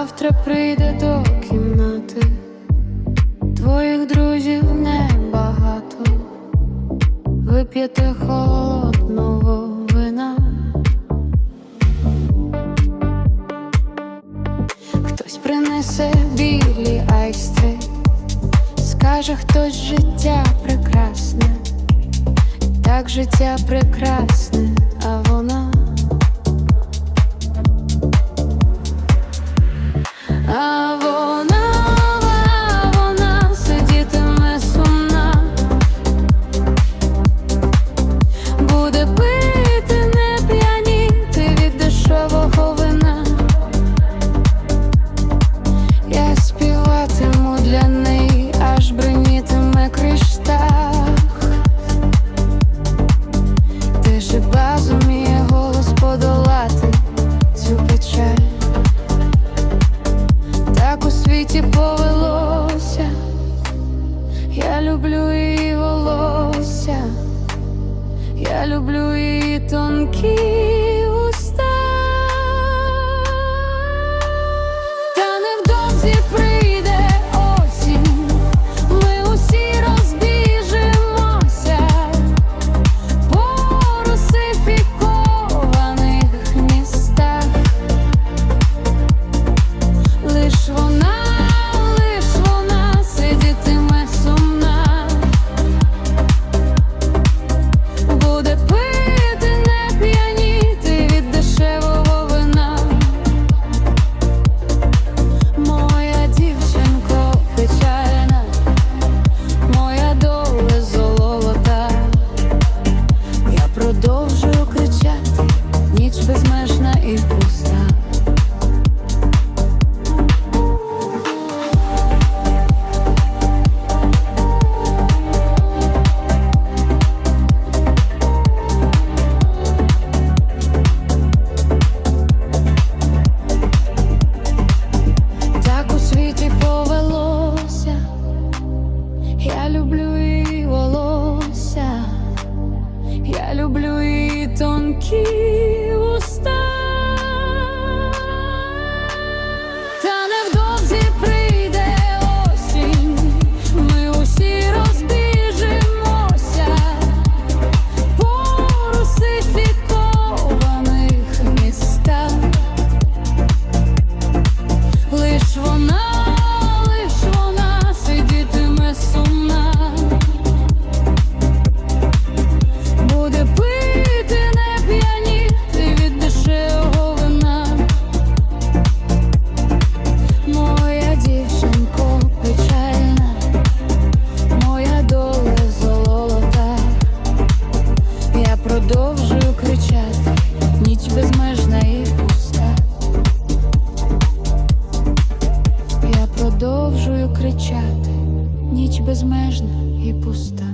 завтра прийде до кімнати. Твоїх друзів небагато, вип'єте холодного вина. Хтось принесе білі айстри, скаже хтось життя прекрасне, так життя прекрасне, буде пити, не п'яніти від дешевого вина. Я співатиму для неї, аж бринітиме криштах. Ти ж зуміє голос подолати цю печаль. Так у світі повелося, я люблю її її тонкі уста. Кричати, ніч безмежна і пуста.